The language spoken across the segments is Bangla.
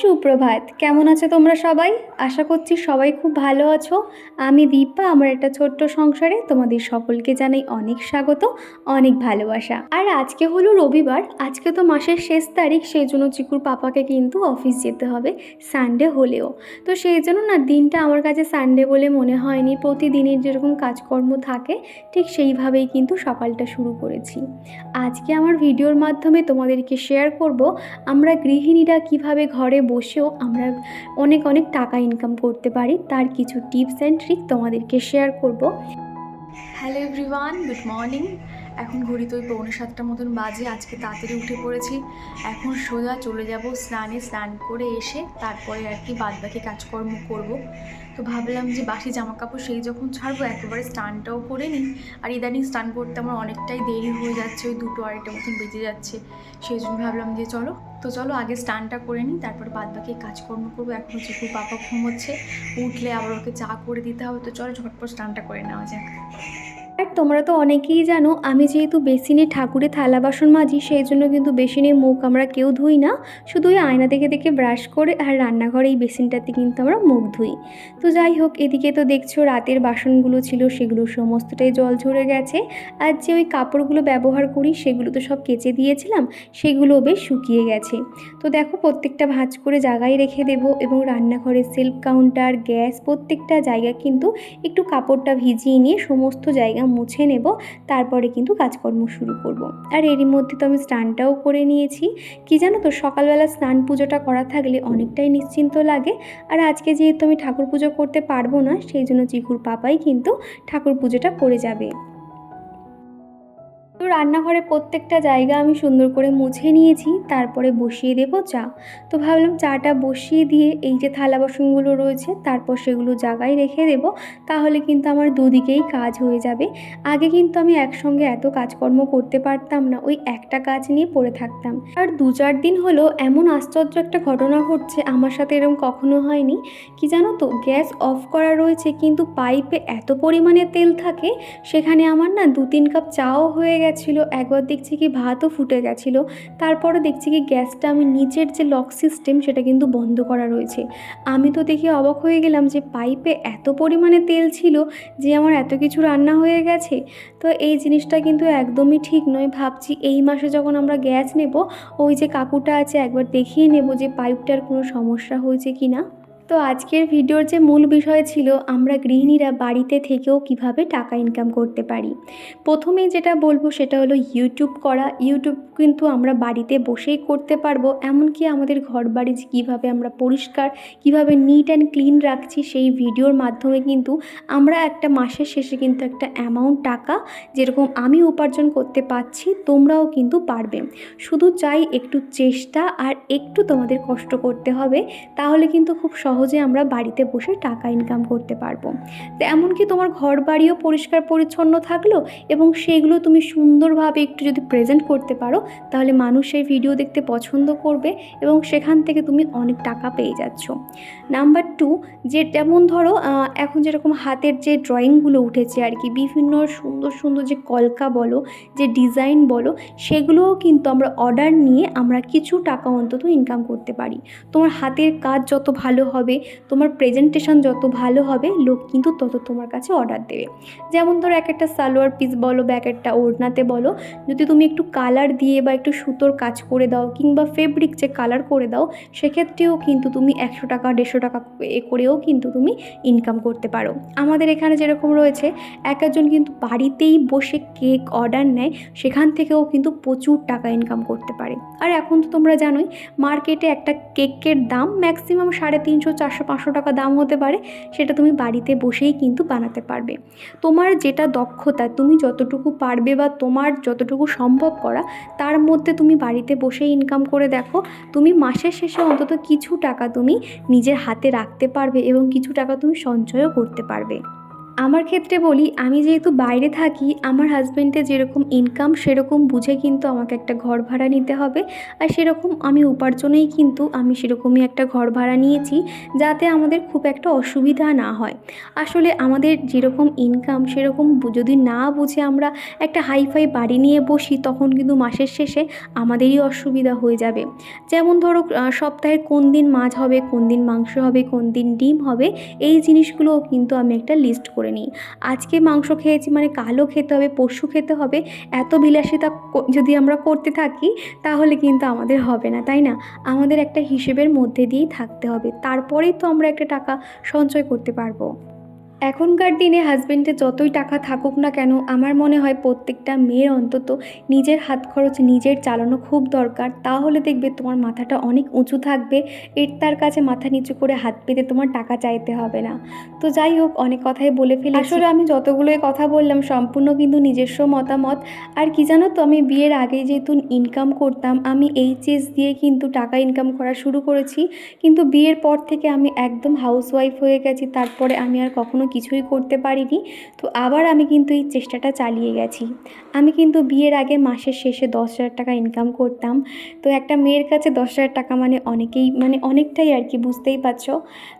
সুপ্রভাত। কেমন আছো তোমরা সবাই? আশা করছি সবাই খুব ভালো আছো। আমি দীপা, আমার একটা ছোট্ট সংসারে তোমাদের সকলকে জানাই অনেক স্বাগত, অনেক ভালোবাসা। আর আজকে হলো রবিবার, আজকে তো মাসের শেষ তারিখ, সেই জন্য চিকুর পাপাকে কিন্তু অফিস যেতে হবে সানডে হলেও। তো সেই জন্য না, দিনটা আমার কাছে সানডে বলে মনে হয়নি। প্রতিদিনের যেরকম কাজকর্ম থাকে, ঠিক সেইভাবেই কিন্তু সকালটা শুরু করেছি। আজকে আমার ভিডিওর মাধ্যমে তোমাদেরকে শেয়ার করব, আমরা গৃহিণীরা কীভাবে ঘরে বসেও আমরা অনেক অনেক টাকা ইনকাম করতে পারি। তার কিছু টিপস অ্যান্ড ট্রিক তোমাদেরকে শেয়ার করব। হ্যালো এভরিওয়ান গুড মর্নিং এখন ঘড়ি তো ওই পৌনে সাতটার মতন বাজে, আজকে তাড়াতাড়ি উঠে পড়েছি। এখন সোজা চলে যাব স্নানে, স্নান করে এসে তারপরে আর কি বাদবাকি কাজকর্ম করব। তো ভাবলাম যে বাসি জামা কাপড় সেই যখন ছাড়বো, একেবারে স্নানটাও করে নিই। আর ইদানিং স্নান করতে আমার অনেকটাই দেরি হয়ে যাচ্ছে, ওই দুটো আড়াইটা মতন বেজে যাচ্ছে। সেই জন্য ভাবলাম যে চলো তো চলো আগে স্টানটা করে নিই, তারপর বাদ বাকি কাজকর্ম করব। এখন চিকু পাপা ঘুমোচ্ছে, উঠলে আবার ওকে চা করে দিতে হবে। তো চলো ঝটপট স্টানটা করে নেওয়া যাক। আর তোমরা তো অনেকেই জানো, আমি যেহেতু বেসিনে ঠাকুরে থালা বাসন মাজি সেই জন্য কিন্তু বেসিনে মুখ আমরা কেউ ধুই না। শুধু ওই আয়না দেখে দেখে ব্রাশ করে আর রান্নাঘরে এই বেসিনটাতে কিন্তু আমরা মুখ ধুই। তো যাই হোক, এদিকে তো দেখছ রাতের বাসনগুলো ছিল, সেগুলো সমস্তটাই জল ঝরে গেছে। আর যে ওই কাপড়গুলো ব্যবহার করি, সেগুলো তো সব কেচে দিয়েছিলাম, সেগুলো বেশ শুকিয়ে গেছে। তো দেখো প্রত্যেকটা ভাঁজ করে জায়গায় রেখে দেবো এবং রান্নাঘরের সেলফ কাউন্টার গ্যাস প্রত্যেকটা জায়গা কিন্তু একটু কাপড়টা ভিজিয়ে নিয়ে সমস্ত জায়গা মুছে নেব, তারপরে কিন্তু কাজকর্ম শুরু করব। আর এরই মধ্যে তো আমি স্নানটাও করে নিয়েছি। কি জানো তো, সকালবেলা স্নান পুজোটা করা থাকলে অনেকটাই নিশ্চিন্ত লাগে। আর আজকে যেহেতু আমি ঠাকুর পুজো করতে পারব না, সেই জন্য চিকুর পাপাই কিন্তু ঠাকুর পুজোটা করে যাবে। তো রান্নাঘরে প্রত্যেকটা জায়গা আমি সুন্দর করে মুছে নিয়েছি, তারপরে বসিয়ে দেবো চা। তো ভাবলাম চাটা বসিয়ে দিয়ে এই যে থালা বাসনগুলো রয়েছে, তারপর সেগুলো জায়গায় রেখে দেবো, তাহলে কিন্তু আমার দুদিকেই কাজ হয়ে যাবে। আগে কিন্তু আমি একসঙ্গে এত কাজকর্ম করতে পারতাম না, ওই একটা কাজ নিয়ে পড়ে থাকতাম। আর দু চার দিন হলো এমন আশ্চর্য একটা ঘটনা ঘটছে, আমার সাথে এরকম কখনো হয়নি। কি জানো তো, গ্যাস অফ করা রয়েছে, কিন্তু পাইপে এত পরিমাণে তেল থাকে, সেখানে আমার না দু তিন কাপ চাও হয়ে গেছিল, একবার দেখছি কি ভাতও ফুটে গেছিল, তারপরে দেখছি কি গ্যাসটা আমি নিচের যে লক সিস্টেম সেটা কিন্তু বন্ধ করা রয়েছে। আমি তো দেখে অবাক হয়ে গেলাম যে পাইপে এত পরিমাণে তেল ছিল যে আমার এত কিছু রান্না হয়ে গেছে। তো এই জিনিসটা কিন্তু একদমই ঠিক নয়। ভাবছি এই মাসে যখন আমরা গ্যাস নেব, ওই যে কাকুটা আছে একবার দেখিয়ে নেব যে পাইপটার কোনো সমস্যা হয়েছে কি না তো আজকের ভিডিওর যে মূল বিষয় ছিল, আমরা গৃহিণীরা বাড়িতে থেকেও কীভাবে টাকা ইনকাম করতে পারি? প্রথমেই যেটা বলব সেটা হলো ইউটিউব করা। ইউটিউব কিন্তু আমরা বাড়িতে বসেই করতে পারব। এমনকি আমাদের ঘর বাড়ি যে কীভাবে আমরা পরিষ্কার, কীভাবে নিট অ্যান্ড ক্লিন রাখছি, সেই ভিডিওর মাধ্যমে কিন্তু আমরা একটা মাসের শেষে কিন্তু একটা অ্যামাউন্ট টাকা যেরকম আমি উপার্জন করতে পারছি, তোমরাও কিন্তু পারবে। শুধু চাই একটু চেষ্টা আর একটু তোমাদের কষ্ট করতে হবে। তাহলে কিন্তু খুব সহজে আমরা বাড়িতে বসে টাকা ইনকাম করতে পারব। তো এমনকি তোমার ঘর বাড়িও পরিষ্কার পরিচ্ছন্ন থাকল এবং সেগুলো তুমি সুন্দরভাবে একটু যদি প্রেজেন্ট করতে পারো, তাহলে মানুষ সেই ভিডিও দেখতে পছন্দ করবে এবং সেখান থেকে তুমি অনেক টাকা পেয়ে যাচ্ছ। নাম্বার টু যে যেমন ধরো এখন যেরকম হাতের যে ড্রয়িংগুলো উঠেছে আর কি, বিভিন্ন সুন্দর সুন্দর যে কলকা বলো, যে ডিজাইন বলো, সেগুলোও কিন্তু আমরা অর্ডার নিয়ে আমরা কিছু টাকা অন্তত ইনকাম করতে পারি। তোমার হাতের কাজ যত ভালো হবে তোমার প্রেজেন্টেশন যত ভালো হবে, লোক কিন্তু তত তোমার কাছে অর্ডার দেবে। যেমন ধরো এক একটা সালোয়ার পিস বলো বা এক একটা ওড়নাতে বলো, যদি তুমি একটু কালার দিয়ে বা একটু সুতোর কাজ করে দাও কিংবা ফেব্রিক যে কালার করে দাও, সেক্ষেত্রেও কিন্তু তুমি একশো টাকা, দেড়শো টাকা এ করেও কিন্তু তুমি ইনকাম করতে পারো। আমাদের এখানে যেরকম রয়েছে, এক একজন কিন্তু বাড়িতেই বসে কেক অর্ডার নেয়, সেখান থেকেও কিন্তু প্রচুর টাকা ইনকাম করতে পারে। আর এখন তো তোমরা জানোই মার্কেটে একটা কেকের দাম ম্যাক্সিমাম সাড়ে তিনশো চারশো পাঁচশো টাকা দাম হতে পারে, সেটা তুমি বাড়িতে বসেই কিন্তু বানাতে পারবে। তোমার যেটা দক্ষতা, তুমি যতটুকু পারবে বা তোমার যতটুকু সম্ভব করা, তার মধ্যে তুমি বাড়িতে বসেই ইনকাম করে দেখো। তুমি মাসের শেষে অন্তত কিছু টাকা তুমি নিজের হাতে রাখতে পারবে এবং কিছু টাকা তুমি সঞ্চয়ও করতে পারবে। আমার ক্ষেত্রে বলি, আমি যেহেতু বাইরে থাকি, আমার হাজব্যান্ডের যেরকম ইনকাম সেরকম বুঝে কিন্তু আমাকে একটা ঘর ভাড়া নিতে হবে। আর সেরকম আমি উপার্জনেই কিন্তু আমি সেরকমই একটা ঘর ভাড়া নিয়েছি, যাতে আমাদের খুব একটা অসুবিধা না হয়। আসলে আমাদের যেরকম ইনকাম সেরকম যদি না বুঝে আমরা একটা হাইফাই বাড়ি নিয়ে বসি, তখন কিন্তু মাসের শেষে আমাদেরই অসুবিধা হয়ে যাবে। যেমন ধরো সপ্তাহের কোন দিন মাছ হবে, কোন দিন মাংস হবে, কোন দিন ডিম হবে, এই জিনিসগুলোও কিন্তু আমি একটা লিস্ট করে নিই। আজকে মাংস খেয়েছি মানে কালো খেতে হবে পশু খেতে হবে, এত বিলাসিতা যদি আমরা করতে থাকি, তাহলে কিন্তু আমাদের হবে না, তাই না? আমাদের একটা হিসেবের মধ্যে দিয়েই থাকতে হবে, তারপরেই তো আমরা একটা টাকা সঞ্চয় করতে পারব। এখনকার দিনে হাজব্যান্ডের যতই টাকা থাকুক না কেন, আমার মনে হয় প্রত্যেকটা মেয়ের অন্তত নিজের হাত খরচ নিজের চালানো খুব দরকার। তাহলে দেখবে তোমার মাথাটা অনেক উঁচু থাকবে। এর তার কাছে মাথা নিচু করে হাত পেতে তোমার টাকা চাইতে হবে না। তো যাই হোক, অনেক কথাই বলে ফেলি আসলে আমি যতগুলোই কথা বললাম, সম্পূর্ণ কিন্তু নিজস্ব মতামত। আর কি জানো তো, আমি বিয়ের আগে যেহেতু ইনকাম করতাম, আমি এইচএস দিয়ে কিন্তু টাকা ইনকাম করা শুরু করেছি। কিন্তু বিয়ের পর থেকে আমি একদম হাউসওয়াইফ হয়ে গেছি। তারপরে আমি আর কখনো কিছুই করতে পারিনি। তো আবার আমি কিন্তু এই চেষ্টাটা চালিয়ে গেছি। আমি কিন্তু বিয়ের আগে মাসের শেষে দশ হাজার টাকা ইনকাম করতাম। তো একটা মেয়ের কাছে দশ হাজার টাকা মানে অনেকেই মানে অনেকটাই আর কি, বুঝতেই পারছ?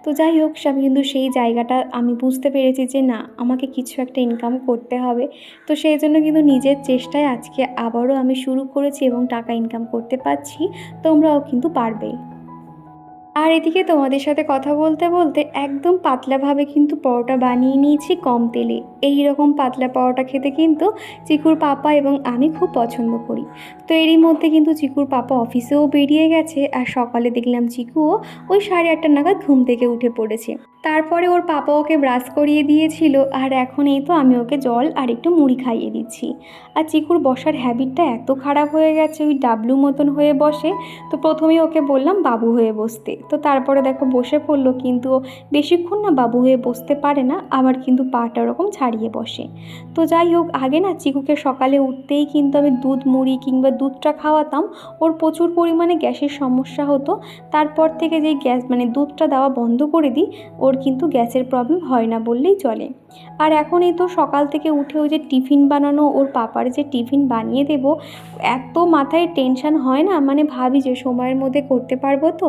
তো যাই হোক, আমি কিন্তু সেই জায়গাটা আমি বুঝতে পেরেছি যে না, আমাকে কিছু একটা ইনকাম করতে হবে। তো সেই জন্য কিন্তু নিজের চেষ্টায় আজকে আবারও আমি শুরু করেছি এবং টাকা ইনকাম করতে পারছি। তোমরাও কিন্তু পারবে আর এদিকে তোমাদের সাথে কথা বলতে বলতে একদম পাতলাভাবে কিন্তু পরোটা বানিয়ে নিয়েছি কম তেলে। এই রকম পাতলা পরোটা খেতে কিন্তু চিকুর পাপা এবং আমি খুব পছন্দ করি। তো এরই মধ্যে কিন্তু চিকুর পাপা অফিসেও বেরিয়ে গেছে আর সকালে দেখলাম চিকুও ওই সাড়ে আটটা নাগাদ ঘুম থেকে উঠে পড়েছে। তারপরে ওর পাপা ওকে ব্রাশ করিয়ে দিয়েছিল আর এখন এই তো আমি ওকে জল আর একটু মুড়ি খাইয়ে দিচ্ছি। আর চিকুর বসার হ্যাবিটটা এত খারাপ হয়ে গেছে, ওই ডাবলু মতন হয়ে বসে। তো প্রথমেই ওকে বললাম, বাবু হয়ে বসতে। তো তারপরে দেখো বসে পড়ল, কিন্তু বেশিক্ষণ না বাবু হয়ে বসতে পারে না, আবার কিন্তু পাটা ওরকম ছাড়িয়ে বসে। তো যাই হোক, আগে না চিকুকে সকালে উঠতেই কিন্তু আমি দুধ, মুড়ি কিংবা দুধটা খাওয়াতাম, ওর প্রচুর পরিমাণে গ্যাসের সমস্যা হতো। তারপর থেকে যেই গ্যাস মানে দুধটা দেওয়া বন্ধ করে দিই, ওর কিন্তু গ্যাসের প্রবলেম হয় না বললেই চলে। আর এখন এই তো সকাল থেকে উঠে ওই যে টিফিন বানানো, ওর পাপার যে টিফিন বানিয়ে দেবো, এত মাথায় টেনশন হয় না? মানে ভাবি যে সময়ের মধ্যে করতে পারব তো?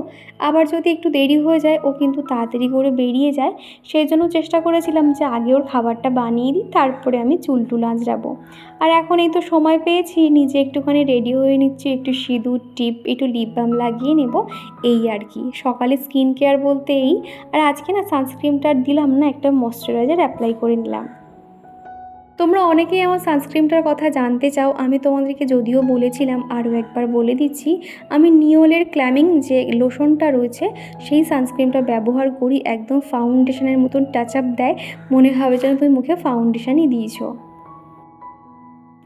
আবার যদি একটু দেরি হয়ে যায়, ও কিন্তু তাড়াতাড়ি করে বেরিয়ে যায়। সেই জন্য চেষ্টা করেছিলাম যে আগে ওর খাবারটা বানিয়ে দিই, তারপরে আমি চুল টুল আঁচড়াবো। আর এখন এই তো সময় পেয়েছি, নিজে একটুখানি রেডি হয়ে নিচ্ছি, একটু সিঁদুর, টিপ, একটু লিপ বাম লাগিয়ে নেব, এই আর কি। সকালে স্কিন কেয়ার বলতে এই। আর আজকে না সানস্ক্রিনটা আর দিলাম না, একটা ময়শ্চারাইজার অ্যাপ্লাই করে নিলাম। তোমরা অনেকেই আমার সানস্ক্রিনটার কথা জানতে চাও। আমি তোমাদেরকে যদিও বলেছিলাম, আরও একবার বলে দিচ্ছি, আমি নিওলের ক্ল্যামিং যে লোশনটা রয়েছে, সেই সানস্ক্রিমটা ব্যবহার করি। একদম ফাউন্ডেশনের মতন টাচ আপ দেয়। মনে হবে যেন তুমি মুখে ফাউন্ডেশনই দিয়েছ।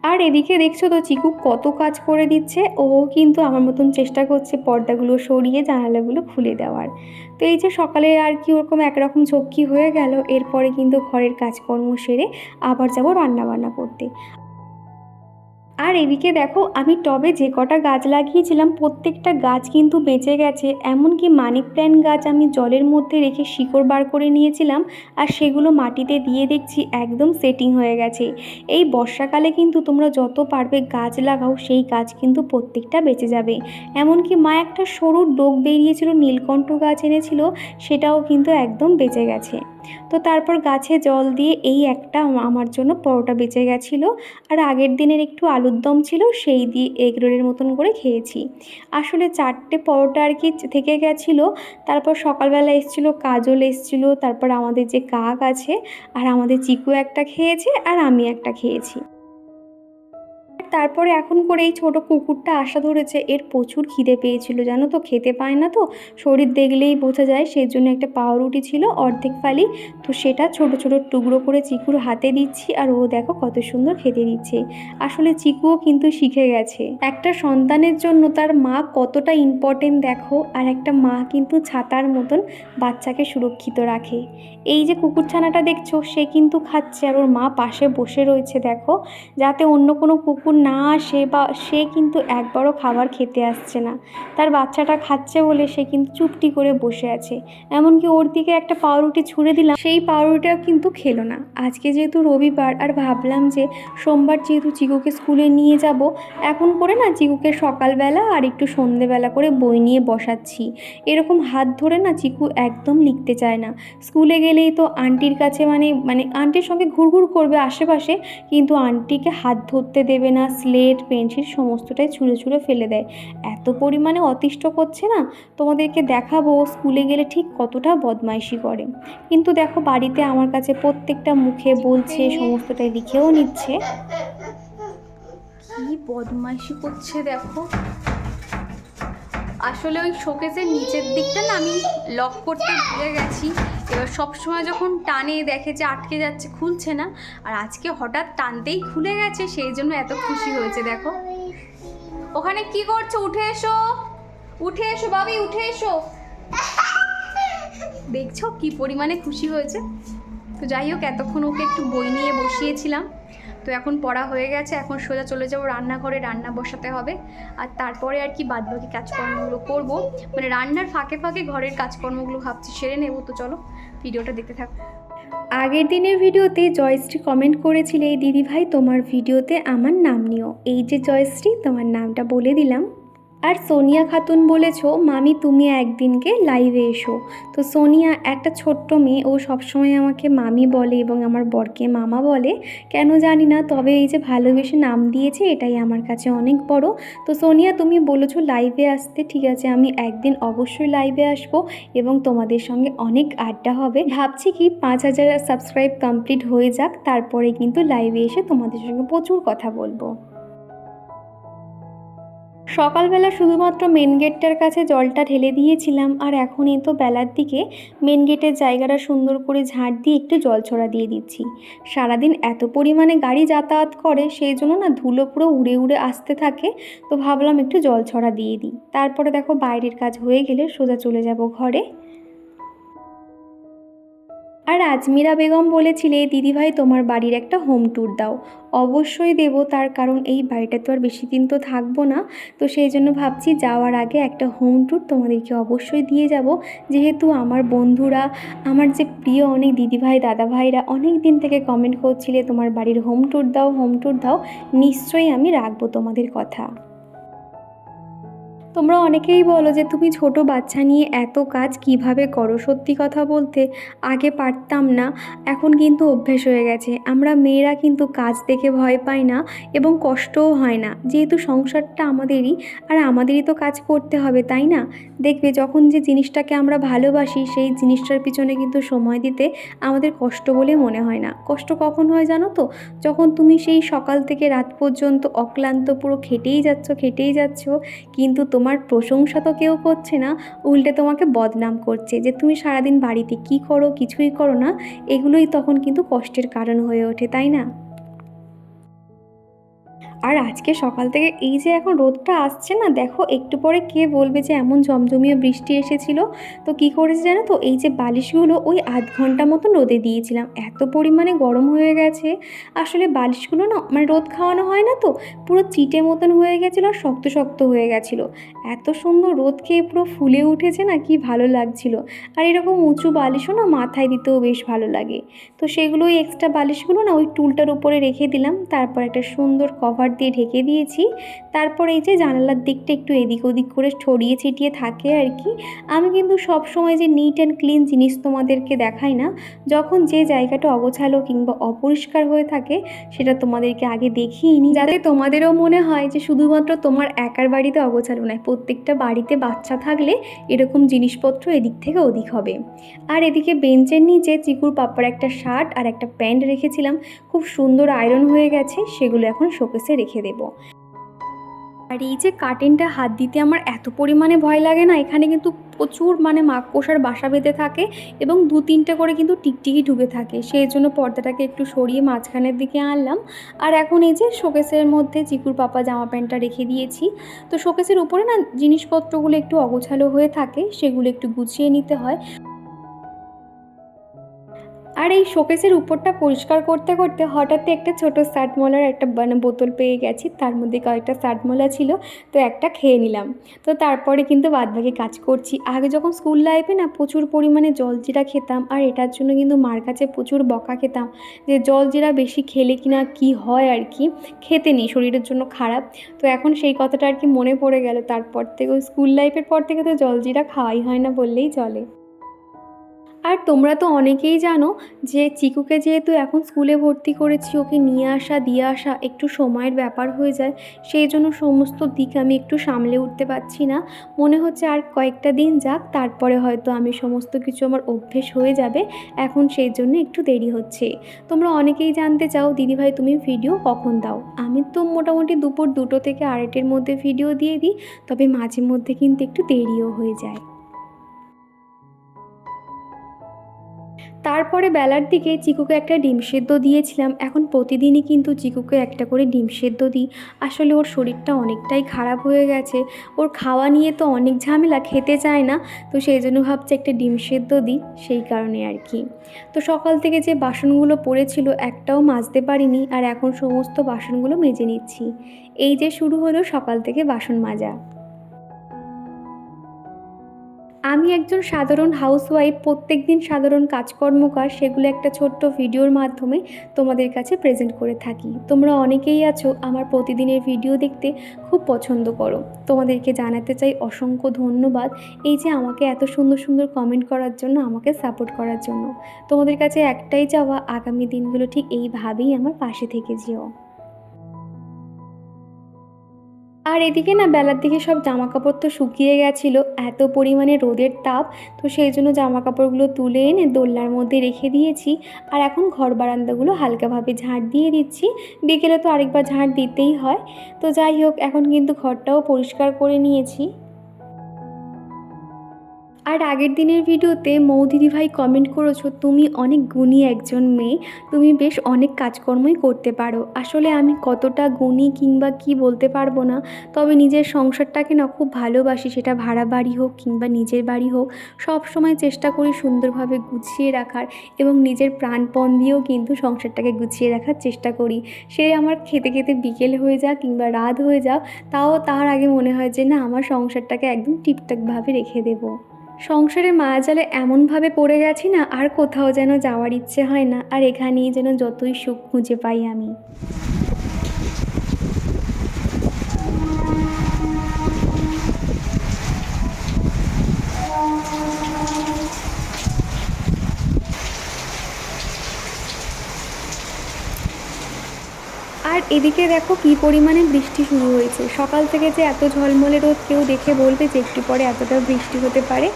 আর এদিকে দেখছ তো চিকু কত কাজ করে দিচ্ছে? ও কিন্তু আমার মতন চেষ্টা করছে পর্দাগুলো সরিয়ে জানালাগুলো খুলে দেওয়ার। তো এই যে সকালে আর কি ওরকম একরকম ঝক্কি হয়ে গেল, এরপরে কিন্তু ঘরের কাজকর্ম সেরে আবার যাব রান্নাবান্না করতে। আর এদিকে দেখো, আমি টবে যে কটা গাছ লাগিয়েছিলাম, প্রত্যেকটা গাছ কিন্তু বেঁচে গেছে। এমনকি মানি প্ল্যান্ট গাছ আমি জলের মধ্যে রেখে শিকড় বার করে নিয়েছিলাম আর সেগুলো মাটিতে দিয়ে দেখছি একদম সেটিং হয়ে গেছে। এই বর্ষাকালে কিন্তু তোমরা যত পারবে গাছ লাগাও, সেই গাছ কিন্তু প্রত্যেকটা বেঁচে যাবে। এমনকি মা একটা সরু ডোক বেরিয়েছিল, নীলকণ্ঠ গাছ এনেছিল, সেটাও কিন্তু একদম বেঁচে গেছে। তো তারপর গাছে জল দিয়ে এই একটা আমার জন্য পরোটা বেঁচে গেছিল। আর আগের দিনের একটু আলুর দম ছিল, সেই দিয়ে এগ রোলের মতন করে খেয়েছি। আসলে চারটে পরোটা আর কি থেকে গেছিল। তারপর সকালবেলা এসেছিল, কাজল এসেছিল, তারপর আমাদের যে কাক আছে, আর আমাদের চিকু একটা খেয়েছে, আর আমি একটা খেয়েছি। তারপরে এখন করে এই ছোটো কুকুরটা আশা ধরেছে এর প্রচুর খিদে পেয়েছিল, জানো তো? খেতে পায় না তো? শরীর দেখলেই বোঝা যায় সেই জন্য একটা পাউরুটি ছিল অর্ধেক ফালি। তো সেটা ছোট ছোট টুকরো করে চিকুর হাতে দিচ্ছি আর ও দেখো কত সুন্দর খেতে দিচ্ছে। আসলে চিকুও কিন্তু শিখে গেছে। একটা সন্তানের জন্য তার মা কতটা ইম্পর্টেন্ট দেখো, আর একটা মা কিন্তু ছাতার মতন বাচ্চাকে সুরক্ষিত রাখে। এই যে কুকুরছানাটা দেখছ, সে কিন্তু খাচ্ছে আর ওর মা পাশে বসে রয়েছে, দেখো। যাতে অন্য কোনো কুকুর না আসে বা, সে কিন্তু একবারও খাবার খেতে আসছে না। তার বাচ্চাটা খাচ্ছে বলে সে কিন্তু চুপটি করে বসে আছে। এমনকি ওর দিকে একটা পাউরুটি ছুঁড়ে দিলাম, সেই পাউরুটিটাও কিন্তু খেলো না। আজকে যেহেতু রবিবার, আর ভাবলাম যে সোমবার যেহেতু চিকুকে স্কুলে নিয়ে যাব, এখন করে না চিকুকে সকালবেলা আর একটু সন্ধেবেলা করে বই নিয়ে বসাচ্ছি। এরকম হাত ধরে না চিকু একদম লিখতে চায় না। স্কুলে গেলেই তো আন্টির কাছে মানে মানে আন্টির সঙ্গে ঘুরঘুর করবে আশেপাশে, কিন্তু আন্টিকে হাত ধরতে দেবে না স্লেট, পেন্সিল সমস্তটাই ছুঁড়ে ছুঁড়ে ফেলে দেয়। এত পরিমাণে অতিষ্ঠ করছে না? তোমাদেরকে দেখাবো, স্কুলে গেলে ঠিক কতটা বদমাইশি করে। কিন্তু দেখো, বাড়িতে আমার কাছে প্রত্যেকটা মুখে বলছে, সমস্তটাই লিখেও নিচ্ছে। কি বদমাইশি করছে দেখো। আসলে ওই শোকেসের নিচের দিকটা না আমি লক করতে ভুলে গেছি। এবার সব সময় যখন টানে দেখে যে আটকে যাচ্ছে, খুলছে না। আর আজকে হঠাৎ টানতেই খুলে গেছে, সেই জন্য এত খুশি হয়েছে, দেখো। ওখানে কি করছ? উঠে এসো। উঠে এসো, বাবি, উঠে এসো। দেখছ কি পরিমাণে খুশি হয়েছে? তো যাই হোক, এতক্ষণ ওকে একটু বই নিয়ে বসিয়েছিলাম। তো এখন পড়া হয়ে গেছে, এখন সোজা চলে যাব রান্নাঘরে, রান্না বসাতে হবে। আর তারপরে আর কি বাদবাকি কাজকর্মগুলো করব। মানে রান্নার ফাঁকে ফাঁকে ঘরের কাজকর্মগুলো ভাবছি, সেরে নেব তো চলো, ভিডিওটা দেখতে থাক। আগের দিনের ভিডিওতে জয়শ্রী কমেন্ট করেছিল, এই দিদিভাই, তোমার ভিডিওতে আমার নাম নিও। এই যে জয়শ্রী, তোমার নামটা বলে দিলাম। আর সোনিয়া খাতুন বলেছ, মামি, তুমি একদিনকে লাইভে এসো। তো সোনিয়া, একটা ছোট্ট মেয়ে, ও সবসময় আমাকে মামি বলে এবং আমার বরকে মামা বলে। কেন জানি না, তবে এই যে ভালোবেসে নাম দিয়েছে, এটাই আমার কাছে অনেক বড়। তো সোনিয়া, তুমি বলেছ লাইভে আসতে, ঠিক আছে, আমি একদিন অবশ্যই লাইভে আসব এবং তোমাদের সঙ্গে অনেক আড্ডা হবে। ভাবছি কি, পাঁচ হাজার সাবস্ক্রাইব কমপ্লিট হয়ে যাক, তারপরে কিন্তু লাইভে এসে তোমাদের সঙ্গে প্রচুর কথা বলব। সকালবেলা শুধুমাত্র মেন গেটটার কাছে জলটা ঢেলে দিয়েছিলাম আর এখনই তো বেলার দিকে মেন গেটের জায়গাটা সুন্দর করে ঝাড় দিয়ে একটু জল ছড়া দিয়ে দিচ্ছি। সারাদিন এত পরিমাণে গাড়ি যাতায়াত করে সেই জন্য না ধুলো পুরো উড়ে উড়ে আসতে থাকে, তো ভাবলাম একটু জল ছড়া দিয়ে দিই। তারপরে দেখো বাইরের কাজ হয়ে গেলে সোজা চলে যাব ঘরে। আর আজমিরা বেগম বলেছিলে, দিদিভাই, তোমার বাড়ির একটা হোম ট্যুর দাও। অবশ্যই দেব, তার কারণ এই বাড়িটা তো আর বেশি দিন তো থাকব না। তো সেই জন্য ভাবছি যাওয়ার আগে একটা হোম ট্যুর তোমাদেরকে অবশ্যই দিয়ে যাব। যেহেতু আমার বন্ধুরা, আমার যে প্রিয় অনেক দিদিভাই, দাদাভাইরা অনেক দিন থেকে কমেন্ট করছিলে, তোমার বাড়ির হোম ট্যুর দাও হোম ট্যুর দাও। নিশ্চয়ই আমি রাখব তোমাদের কথা। তোমরা অনেকেই বলো যে তুমি ছোট বাচ্চা নিয়ে এত কাজ কীভাবে করো? সত্যি কথা বলতে আগে পারতাম না, এখন কিন্তু অভ্যেস হয়ে গেছে। আমরা মেয়েরা কিন্তু কাজ দেখে ভয় পাই না এবং কষ্টও হয় না। যেহেতু সংসারটা আমাদেরই, আর আমাদেরই তো কাজ করতে হবে, তাই না? দেখবে যখন যে জিনিসটাকে আমরা ভালোবাসি, সেই জিনিসটার পিছনে কিন্তু সময় দিতে আমাদের কষ্ট বলে মনে হয় না। কষ্ট কখন হয় জানো তো? যখন তুমি সেই সকাল থেকে রাত পর্যন্ত অক্লান্ত পুরো খেটেই যাচ্ছ খেটেই যাচ্ছ, কিন্তু তোমার প্রশংসা তো কেউ করছে না, উল্টে তোমাকে বদনাম করছে যে তুমি সারাদিন বাড়িতে কি করো, কিছুই করো না, এগুলোই তখন কিন্তু কষ্টের কারণ হয়ে ওঠে, তাই না? আর আজকে সকাল থেকে এই যে এখন রোদটা আসছে না, দেখো একটু পরে কে বলবে যে এমন জমজমিয়ে বৃষ্টি এসেছিল? তো কি করেছে জানো তো, এই যে বালিশগুলো ওই আধ ঘণ্টা মতন রোদে দিয়েছিলাম। এত পরিমাণে গরম হয়ে গেছে। আসলে বালিশগুলো না মানে রোদ খাওয়ানো হয় না তো, পুরো চিটে মতন হয়ে গেছিল আর শক্ত শক্ত হয়ে গেছিল। এত সুন্দর রোদ খেয়ে পুরো ফুলে উঠেছে না, কি ভালো লাগছিল। আর এরকম উঁচু বালিশও না মাথায় দিতেও বেশ ভালো লাগে। তো সেগুলো এক্সট্রা বালিশগুলো না ওই টুলটার উপরে রেখে দিলাম। তারপর একটা সুন্দর কভার দিয়ে ঢেকে দিয়েছি। তারপর এই যে জানালার দিকটা একটু এদিক ওদিক করে ছড়িয়ে ছিটিয়ে থাকে আর কি। আমি কিন্তু সব সময় যে নিট অ্যান্ড ক্লিন জিনিস তোমাদেরকে দেখাই না, যখন যে জায়গাটা অগোছালো কিংবা অপরিষ্কার হয়ে থাকে, সেটা তোমাদেরকে আগে দেখিয়ে নিই। যাতে তোমাদেরও মনে হয় যে শুধুমাত্র তোমার একার বাড়িতে অগোছালো নয়, প্রত্যেকটা বাড়িতে বাচ্চা থাকলে এরকম জিনিসপত্র এদিক থেকে ওদিক হবে। আর এদিকে বেঞ্চের নিচে চিকুর পাপ্পার একটা শার্ট আর একটা প্যান্ট রেখেছিলাম। খুব সুন্দর আয়রন হয়ে গেছে, সেগুলো এখন শোকেসে রেখে দেবো। আর এই যে কার্টেনটা হাত দিতে আমার এত পরিমাণে ভয় লাগে না, এখানে কিন্তু প্রচুর মানে মাকড়সার বাসা বেঁধে থাকে এবং দু তিনটে করে কিন্তু টিকটিকি ঢুকে থাকে। সেই জন্য পর্দাটাকে একটু সরিয়ে মাঝখানের দিকে আনলাম। আর এখন এই যে শোকেসের মধ্যে চিকুর পাপা জামা প্যান্টটা রেখে দিয়েছি। তো শোকেসের উপরে না জিনিসপত্রগুলো একটু অগোছালো হয়ে থাকে, সেগুলো একটু গুছিয়ে নিতে হয়। আর এই শোকেসের উপরটা পরিষ্কার করতে করতে হঠাৎ একটা ছোট সাটমলার একটা মানে বোতল পেয়ে গেছি। তার মধ্যে কয়েকটা সাটমলা ছিল, তো একটা খেয়ে নিলাম। তো তারপরে কিন্তু বাদবাকি কাজ করছি। আগে যখন স্কুল লাইফে না প্রচুর পরিমাণে জলজিরা খেতাম, আর এটার জন্য কিন্তু মার কাছে প্রচুর বকা খেতাম যে জলজিরা বেশি খেলে কিনা কি হয় আর কি, খেতে নেই, শরীরের জন্য খারাপ। তো এখন সেই কথাটা আর কি মনে পড়ে গেল। তারপর থেকে স্কুল লাইফের পর থেকে তো জলজিরা খাওয়াই হয় না বললেই চলে। আর তোমরা তো অনেকেই জানো যে চিকুকে যেহেতু এখন স্কুলে ভর্তি করেছি, ওকে নিয়ে আসা, দিয়ে আসা একটু সময়ের ব্যাপার হয়ে যায়, সেই জন্য সমস্ত দিক আমি একটু সামলে উঠতে পারছি না। মনে হচ্ছে আর কয়েকটা দিন যাক, তারপরে হয়তো আমি সমস্ত কিছু আমার অভ্যেস হয়ে যাবে, এখন সেই জন্য একটু দেরি হচ্ছে। তোমরা অনেকেই জানতে চাও, দিদিভাই, তুমি ভিডিও কখন দাও? আমি তো মোটামুটি দুপুর দুটো থেকে আড়াইটের মধ্যে ভিডিও দিয়ে দিই, তবে মাঝে মধ্যে কিন্তু একটু দেরিও হয়ে যায়। তারপরে বেলার দিকে চিকুকে একটা ডিম সেদ্ধ দিয়েছিলাম। এখন প্রতিদিনই কিন্তু চিকুকে একটা করে ডিম সেদ্ধ দিই। আসলে ওর শরীরটা অনেকটাই খারাপ হয়ে গেছে। ওর খাওয়া নিয়ে তো অনেক ঝামেলা, খেতে চায় না। তো সেই জন্য ভাবছি একটা ডিম সেদ্ধ দিই, সেই কারণে আর কি। তো সকাল থেকে যে বাসনগুলো পড়েছিল, একটাও মাজতে পারিনি। আর এখন সমস্ত বাসনগুলো মেজে নিচ্ছি। এই যে শুরু হলো সকাল থেকে বাসন মাজা। আমি একজন সাধারণ হাউসওয়াইফ প্রত্যেক দিন সাধারণ কাজকর্ম কাজ সেগুলো একটা ছোট্ট ভিডিওর মাধ্যমে তোমাদের কাছে প্রেজেন্ট করে থাকি। তোমরা অনেকেই আছো আমার প্রতিদিনের ভিডিও দেখতে খুব পছন্দ করো। তোমাদেরকে জানাতে চাই অসংখ্য ধন্যবাদ এই যে আমাকে এত সুন্দর সুন্দর কমেন্ট করার জন্য, আমাকে সাপোর্ট করার জন্য। তোমাদের কাছে একটাই চাওয়া, আগামী দিনগুলো ঠিক এইভাবেই আমার পাশে থেকে যেও। আর এদিকে না বেলার দিকে সব জামা কাপড় তো শুকিয়ে গেছিল, এত পরিমাণে রোদের তাপ, তো সেই জন্য জামা কাপড়গুলো তুলে এনে দোলনার মধ্যে রেখে দিয়েছি। আর এখন ঘর বারান্দাগুলো হালকাভাবে ঝাড় দিয়ে দিচ্ছি, বিকেলে তো আরেকবার ঝাড় দিতেই হয়। তো যাই হোক, এখন কিন্তু ঘরটাও পরিষ্কার করে নিয়েছি। আর আগের দিনের ভিডিওতে মৌদিদি ভাই কমেন্ট করেছ, তুমি অনেক গুণী একজন মেয়ে, তুমি বেশ অনেক কাজকর্মই করতে পারো। আসলে আমি কতটা গুণী কিংবা কি বলতে পারব না, তবে নিজের সংসারটাকে না খুব ভালোবাসি, সেটা ভাড়া বাড়ি হোক কিংবা নিজের বাড়ি হোক, সব সময় চেষ্টা করি সুন্দরভাবে গুছিয়ে রাখার এবং নিজের প্রাণপণ দিয়েও কিন্তু সংসারটাকে গুছিয়ে রাখার চেষ্টা করি। সে আমার খেতে খেতে বিকেল হয়ে যাক কিংবা রাত হয়ে যাক, তাও তার আগে মনে হয় যে না, আমার সংসারটাকে একদম ঠিকঠাকভাবে রেখে দেবো। সংসারের মায়াজালে এমনভাবে পড়ে গেছি না, আর কোথাও যেন যাওয়ার ইচ্ছে হয় না, আর এখানেই যেন যতই সুখ খুঁজে পাই আমি। আর এদিকে দেখো কী পরিমাণে বৃষ্টি শুরু হয়েছে। সকাল থেকে যে এত ঝলমলে রোদ কেউ দেখে বলবে যে একটু পরে এতটা বৃষ্টি হতে পারে।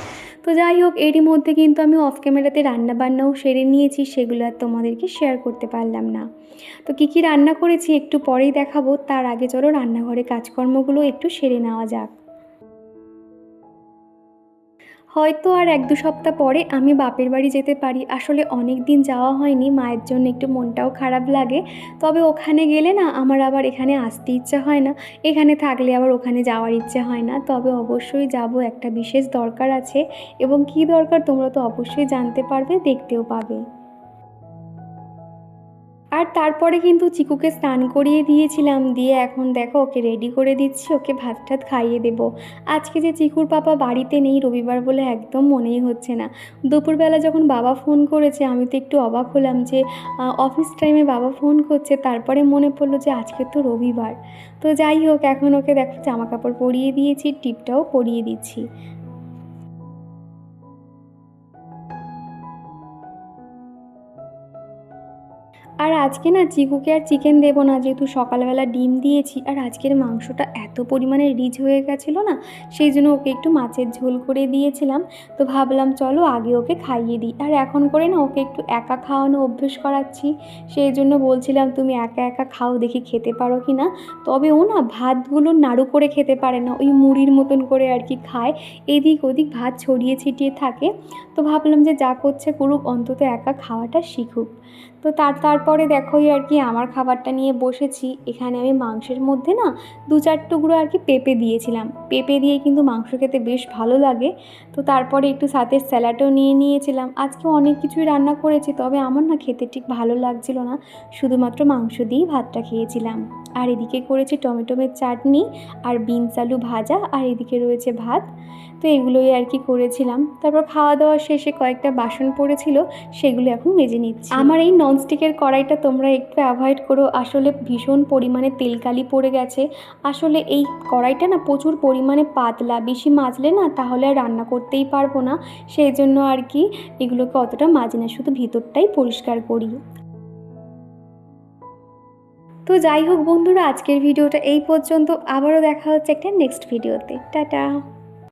তো যাই হোক, এরই মধ্যে কিন্তু আমি অফ ক্যামেরাতে রান্না বান্নাও সেরে নিয়েছি, সেগুলো আর তোমাদেরকে শেয়ার করতে পারলাম না। তো কী কী রান্না করেছি একটু পরেই দেখাবো, তার আগে চলো রান্নাঘরে কাজকর্মগুলো একটু সেরে নেওয়া যাক। হয়তো আর এক দু সপ্তাহ পরে আমি বাপের বাড়ি যেতে পারি। আসলে অনেক দিন যাওয়া হয়নি, মায়ের জন্য একটু মনটাও খারাপ লাগে। তবে ওখানে গেলে না আমার আবার এখানে আসতে ইচ্ছা হয় না। এখানে থাকলে আবার ওখানে যাওয়ার ইচ্ছে হয় না। তবে অবশ্যই যাব, একটা বিশেষ দরকার আছে। এবং কি দরকার তোমরা তো অবশ্যই জানতে পারবে, দেখতেও পাবে। আর তারপরে কিন্তু চিকুকে স্নান করিয়ে দিয়েছিলাম। দিয়ে এখন দেখো, ওকে রেডি করে দিচ্ছি, ওকে ভাত টাত খাইয়ে দেবো। আজকে যে চিকুর পাপা বাড়িতে নেই, রবিবার বলে একদম মনেই হচ্ছে না। দুপুরবেলা যখন বাবা ফোন করেছে, আমি তো একটু অবাক হলাম যে অফিস টাইমে বাবা ফোন করছে, তারপরে মনে পড়ল যে আজকে তো রবিবার। তো যাই হোক, এখন ওকে দেখো, জামা কাপড় পরিয়ে দিয়েছি টিপটাও পরিয়ে দিচ্ছি। আর আজকে না চিকুকে আর চিকেন দেবো না, যেহেতু সকালবেলা ডিম দিয়েছি, আর আজকের মাংসটা এত পরিমাণে রিচ হয়ে গেছিল না, সেই জন্য ওকে একটু মাছের ঝোল করে দিয়েছিলাম। তো ভাবলাম চলো আগে ওকে খাইয়ে দিই। আর এখন করে না ওকে একটু একা খাওয়ানো অভ্যেস করাচ্ছি, সেই জন্য বলছিলাম তুমি একা একা খাও, দেখি খেতে পারো কি না। তবে ও না ভাতগুলো নাড়ু করে খেতে পারে না, ওই মুড়ির মতন করে আর কি খায়। এদিক ওদিক ভাত ছড়িয়ে ছিটিয়ে থাকে। তো ভাবলাম যে যা করছে করুক, অন্তত একা খাওয়াটা শিখুক। তো তার তার তারপরে দেখো এই আর কি আমার খাবারটা নিয়ে বসেছি। এখানে আমি মাংসের মধ্যে না দু চার টুকরো আর কি পেঁপে দিয়েছিলাম। পেঁপে দিয়ে কিন্তু মাংস খেতে বেশ ভালো লাগে। তো তারপরে একটু সাথে স্যালাডও নিয়ে নিয়েছিলাম। আজকে অনেক কিছুই রান্না করেছি, তবে আমার না খেতে ঠিক ভালো লাগছিল না। শুধুমাত্র মাংস দিয়েই ভাতটা খেয়েছিলাম। আর এদিকে করেছি টমেটোমের চাটনি আর বিনস আলু ভাজা আর এদিকে রয়েছে ভাত। তো এগুলোই আর কি করেছিলাম। তারপর খাওয়া দাওয়া শেষে কয়েকটা বাসন পড়েছিল, সেগুলো এখন মেজে নিচ্ছি। আমার এই ননস্টিকের কড়াইটা তোমরা একটু অ্যাভয়েড করো। আসলে ভীষণ পরিমাণে তেলকালি পড়ে গেছে। আসলে এই কড়াইটা না প্রচুর পরিমাণে পাতলা, বেশি মাজলে না তাহলে আর রান্না করতেই পারব না। সেই জন্য আর কি এগুলোকে অতটা মাজি না, শুধু ভিতরটাই পরিষ্কার করি। তো যাই হোক বন্ধুরা, আজকের ভিডিওটা এই পর্যন্ত। আবারও দেখা হচ্ছে একটা নেক্সট ভিডিওতে টাটা!